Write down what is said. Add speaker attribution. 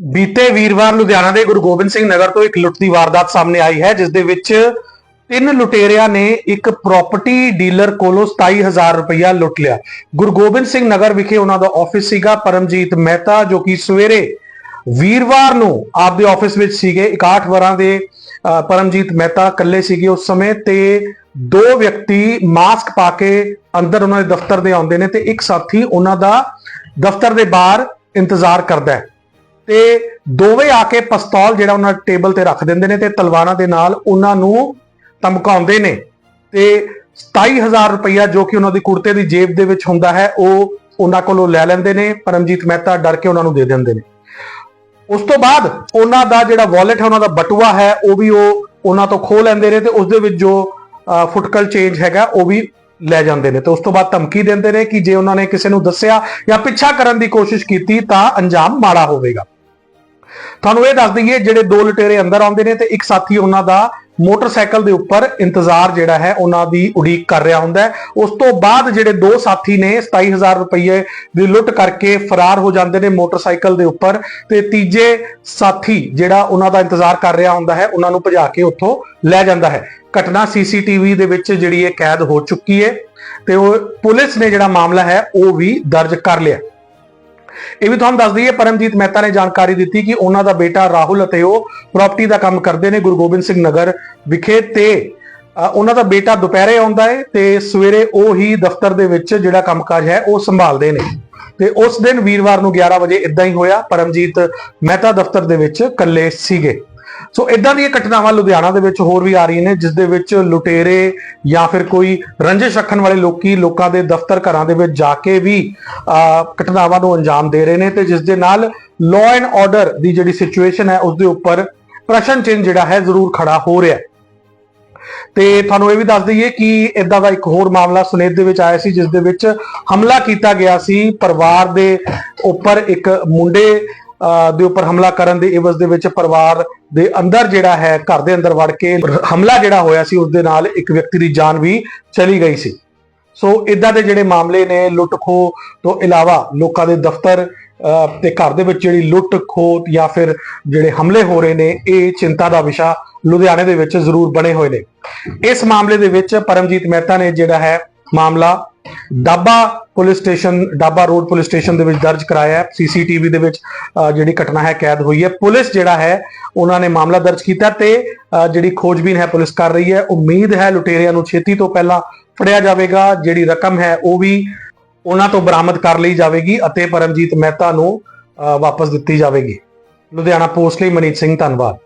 Speaker 1: ਬੀਤੇ ਵੀਰਵਾਰ ਲੁਧਿਆਣਾ ਦੇ ਗੁਰੂ ਗੋਬਿੰਦ ਸਿੰਘ ਨਗਰ ਤੋਂ ਇੱਕ ਲੁੱਟ ਦੀ ਵਾਰਦਾਤ ਸਾਹਮਣੇ ਆਈ ਹੈ ਜਿਸ ਦੇ ਵਿੱਚ ਤਿੰਨ ਲੁਟੇਰਿਆਂ ਨੇ ਇੱਕ ਪ੍ਰਾਪਰਟੀ ਡੀਲਰ ਕੋਲੋਂ 27000 ਰੁਪਇਆ ਲੁੱਟ ਲਿਆ। ਗੁਰੂ ਗੋਬਿੰਦ ਸਿੰਘ ਨਗਰ ਵਿਖੇ ਉਹਨਾਂ ਦਾ ਆਫਿਸ ਸੀਗਾ ਪਰਮਜੀਤ ਮਹਿਤਾ ਜੋ ਕਿ ਸਵੇਰੇ ਵੀਰਵਾਰ ਨੂੰ ਆਪਦੇ ਆਫਿਸ ਵਿੱਚ ਸੀਗੇ। 61 ਵਰਾਂ ਦੇ ਅ, ਪਰਮਜੀਤ ਮਹਿਤਾ ਇਕੱਲੇ ਸੀਗੇ ਉਸ ਸਮੇਂ ਤੇ ਦੋ ਵਿਅਕਤੀ ਮਾਸਕ ਪਾ ਕੇ ਅੰਦਰ ਉਹਨਾਂ ਦੇ ਦਫ਼ਤਰ ਦੇ ਆਉਂਦੇ ਨੇ ਤੇ ਇੱਕ ਸਾਥੀ ਉਹਨਾਂ ਦਾ ਦਫ਼ਤਰ ਦੇ ਬਾਹਰ ਇੰਤਜ਼ਾਰ ਕਰਦਾ ਹੈ। ਤੇ ਦੋਵੇਂ ਆ ਕੇ ਪਿਸਤੌਲ ਜਿਹੜਾ ਉਹਨਾਂ ਟੇਬਲ ਤੇ ਰੱਖ ਦਿੰਦੇ ਨੇ ਤੇ ਤਲਵਾਰਾਂ ਦੇ ਨਾਲ ਉਹਨਾਂ ਨੂੰ ਧਮਕਾਉਂਦੇ ਨੇ। ਤੇ 27000 ਰੁਪਇਆ ਜੋ ਕਿ ਉਹਨਾਂ ਦੀ ਕੁੜਤੇ ਦੀ ਜੇਬ ਦੇ ਵਿੱਚ ਹੁੰਦਾ ਹੈ, ਉਹ ਉਹਨਾਂ ਕੋਲੋਂ ਲੈ ਲੈਂਦੇ ਨੇ। ਪਰਮਜੀਤ ਮਹਿਤਾ ਡਰ ਕੇ ਉਹਨਾਂ ਨੂੰ ਦੇ ਦਿੰਦੇ ਨੇ। ਉਸ ਤੋਂ ਬਾਅਦ ਉਹਨਾਂ ਦਾ ਜਿਹੜਾ ਵਾਲਟ ਹੈ, ਉਹਨਾਂ ਦਾ ਬਟੂਆ ਹੈ, ਉਹ ਵੀ ਉਹ ਉਹਨਾਂ ਤੋਂ ਖੋਹ ਲੈਂਦੇ ਨੇ ਤੇ ਉਸ ਦੇ ਵਿੱਚ ਜੋ ਫੁਟਕਲ ਚੇਂਜ ਹੈਗਾ, ਉਹ ਵੀ ਲੈ ਜਾਂਦੇ ਨੇ। ਤੇ ਉਸ ਤੋਂ ਬਾਅਦ ਧਮਕੀ ਦਿੰਦੇ ਨੇ ਕਿ ਜੇ ਉਹਨਾਂ ਨੇ ਕਿਸੇ ਨੂੰ ਦੱਸਿਆ ਜਾਂ ਪਿੱਛਾ ਕਰਨ ਦੀ ਕੋਸ਼ਿਸ਼ ਕੀਤੀ ਤਾਂ ਅੰਜਾਮ ਮਾੜਾ ਹੋਵੇਗਾ। ਤੁਹਾਨੂੰ ਇਹ ਦੱਸ ਦਈਏ, ਜਿਹੜੇ ਦੋ ਲੁਟੇਰੇ ਅੰਦਰ ਆਉਂਦੇ ਨੇ ਤੇ ਇੱਕ ਸਾਥੀ ਉਹਨਾਂ ਦਾ ਮੋਟਰਸਾਈਕਲ ਦੇ ਉੱਪਰ ਇੰਤਜ਼ਾਰ ਜਿਹੜਾ ਹੈ, ਉਹਨਾਂ ਦੀ ਉਡੀਕ ਕਰ ਰਿਹਾ ਹੁੰਦਾ ਹੈ। ਉਸ ਤੋਂ ਬਾਅਦ ਜਿਹੜੇ ਦੋ ਸਾਥੀ ਨੇ 27000 ਰੁਪਏ ਦੀ ਲੁੱਟ ਕਰਕੇ ਫਰਾਰ ਹੋ ਜਾਂਦੇ ਨੇ ਮੋਟਰਸਾਈਕਲ ਦੇ ਉੱਪਰ ਤੇ ਤੀਜੇ ਸਾਥੀ ਜਿਹੜਾ ਉਹਨਾਂ ਦਾ ਇੰਤਜ਼ਾਰ ਕਰ ਰਿਹਾ ਹੁੰਦਾ ਹੈ, ਉਹਨਾਂ ਨੂੰ ਭਜਾ ਕੇ ਉੱਥੋਂ ਲੈ ਜਾਂਦਾ ਹੈ। ਘਟਨਾ ਸੀਸੀਟੀਵੀ ਦੇ ਵਿੱਚ ਜਿਹੜੀ ਇਹ ਕੈਦ ਹੋ ਚੁੱਕੀ ਹੈ ਤੇ ਉਹ ਪੁਲਿਸ ਨੇ ਜਿਹੜਾ ਮਾਮਲਾ ਹੈ, ਉਹ ਵੀ ਦਰਜ ਕਰ ਲਿਆ। ਇਹ ਵੀ ਤੁਹਾਨੂੰ ਦੱਸ ਦਈਏ ਪਰਮਜੀਤ ਮਹਿਤਾ ਨੇ ਜਾਣਕਾਰੀ ਦਿੱਤੀ ਕਿ ਉਹਨਾਂ ਦਾ ਬੇਟਾ ਰਾਹੁਲ ਅਤੇ ਉਹ ਪ੍ਰਾਪਰਟੀ ਦਾ ਕੰਮ ਕਰਦੇ ਨੇ ਗੁਰੂ ਗੋਬਿੰਦ ਸਿੰਘ ਨਗਰ ਵਿਖੇ ਤੇ ਅ, ਉਹਨਾਂ ਦਾ ਬੇਟਾ ਦੁਪਹਿਰੇ ਆਉਂਦਾ ਹੈ ਤੇ ਸਵੇਰੇ ਉਹ ਹੀ ਦਫ਼ਤਰ ਦੇ ਵਿੱਚ ਜਿਹੜਾ ਕੰਮਕਾਜ ਹੈ ਉਹ ਸੰਭਾਲਦੇ ਨੇ। ਤੇ ਉਸ ਦਿਨ ਵੀਰਵਾਰ ਨੂੰ 11 ਵਜੇ ਇਦਾਂ ਹੀ ਹੋਇਆ ਪਰਮਜੀਤ ਮਹਿਤਾ ਦਫ਼ਤਰ ਦੇ ਵਿੱਚ ਇਕੱਲੇ ਸੀਗੇ। ਸੋ ਇਦਾਂ ਦੀਆਂ ਘਟਨਾਵਾਂ ਲੁਧਿਆਣਾ ਦੇ ਵਿੱਚ ਹੋਰ ਵੀ ਆ ਰਹੀਆਂ ਨੇ, ਜਿਸ ਦੇ ਵਿੱਚ ਲੁਟੇਰੇ ਜਾਂ ਫਿਰ ਕੋਈ ਰੰਜਿਸ਼ ਰੱਖਣ ਵਾਲੇ ਲੋਕੀ ਲੋਕਾਂ ਦੇ ਦਫ਼ਤਰ ਘਰਾਂ ਦੇ ਵਿੱਚ ਜਾ ਕੇ ਵੀ ਘਟਨਾਵਾਂ ਨੂੰ ਅੰਜਾਮ ਦੇ ਰਹੇ ਨੇ ਤੇ ਜਿਸ ਦੇ ਨਾਲ ਲਾਅ ਐਂਡ ਆਰਡਰ ਦੀ ਜਿਹੜੀ ਸਿਚੁਏਸ਼ਨ ਹੈ, ਉਸ ਦੇ ਉੱਪਰ ਪ੍ਰਸ਼ਨ ਚਿੰਨ੍ਹ ਜਿਹੜਾ ਹੈ, ਜ਼ਰੂਰ ਖੜਾ ਹੋ ਰਿਹਾ ਹੈ। ਤੇ ਤੁਹਾਨੂੰ ਇਹ ਵੀ ਦੱਸ ਦਈਏ ਕਿ ਇਦਾਂ ਦਾ ਇੱਕ ਹੋਰ ਮਾਮਲਾ ਸੁਨੇਤ ਦੇ ਵਿੱਚ ਆਇਆ ਸੀ, ਜਿਸ ਦੇ ਵਿੱਚ ਹਮਲਾ ਕੀਤਾ ਗਿਆ ਸੀ, ਪਰਿਵਾਰ ਦੇ ਉੱਪਰ ਇੱਕ ਮੁੰਡੇ ਦੇ ਉੱਪਰ ਹਮਲਾ ਕਰਨ ਦੇ ਇਵਜ਼ ਦੇ ਵਿੱਚ ਪਰਿਵਾਰ ਦੇ ਅੰਦਰ ਜਿਹੜਾ ਹੈ ਘਰ ਦੇ ਅੰਦਰ ਵੜ ਕੇ ਹਮਲਾ ਜਿਹੜਾ ਹੋਇਆ ਸੀ ਉਸ ਦੇ ਨਾਲ ਇੱਕ ਵਿਅਕਤੀ ਦੀ ਜਾਨ ਵੀ ਚਲੀ ਗਈ ਸੀ। ਸੋ ਇਦਾਂ ਦੇ ਜਿਹੜੇ ਮਾਮਲੇ ਨੇ ਲੁੱਟ ਖੋਹ ਤੋਂ ਇਲਾਵਾ ਲੋਕਾਂ ਦੇ ਦਫ਼ਤਰ ਅਹ, ਤੇ ਘਰ ਦੇ ਵਿੱਚ ਜਿਹੜੀ ਲੁੱਟ ਖੋਹ ਜਾਂ ਫਿਰ ਜਿਹੜੇ ਹਮਲੇ ਹੋ ਰਹੇ ਨੇ ਇਹ ਚਿੰਤਾ ਦਾ ਵਿਸ਼ਾ ਲੁਧਿਆਣੇ ਦੇ ਵਿੱਚ ਜ਼ਰੂਰ ਬਣੇ ਹੋਏ ਨੇ। ਇਸ ਮਾਮਲੇ ਦੇ ਵਿੱਚ ਪਰਮਜੀਤ ਮਹਿਤਾ ਨੇ ਜਿਹੜਾ ਹੈ ਮਾਮਲਾ Daba police station, Daba road police station ਦੇ ਵਿੱਚ ਦਰਜ ਕਰਾਇਆ ਹੈ, ਸੀਸੀਟੀਵੀ ਦੇ ਵਿੱਚ ਜਿਹੜੀ ਘਟਨਾ ਹੈ, ਕੈਦ ਹੋਈ ਹੈ। ਪੁਲਿਸ ਜਿਹੜਾ ਹੈ, ਉਹਨਾਂ ਨੇ ਮਾਮਲਾ ਦਰਜ ਕੀਤਾ ਤੇ ਜਿਹੜੀ ਖੋਜਬੀਨ ਹੈ, ਪੁਲਿਸ ਕਰ ਰਹੀ ਹੈ। ਉਮੀਦ ਹੈ, ਲੁਟੇਰਿਆਂ ਨੂੰ ਛੇਤੀ ਤੋਂ ਪਹਿਲਾਂ ਫੜਿਆ ਜਾਵੇਗਾ। ਜਿਹੜੀ ਰਕਮ ਹੈ, ਉਹ ਵੀ ਉਹਨਾਂ ਤੋਂ ਬਰਾਮਦ ਕਰ ਲਈ ਜਾਵੇਗੀ ਅਤੇ ਪਰਮਜੀਤ ਮਹਿਤਾ ਨੂੰ ਵਾਪਸ ਦਿੱਤੀ ਜਾਵੇਗੀ। ਲੁਧਿਆਣਾ ਪੋਸਟ ਲਈ ਮਨੀਤ ਸਿੰਘ, ਧੰਨਵਾਦ।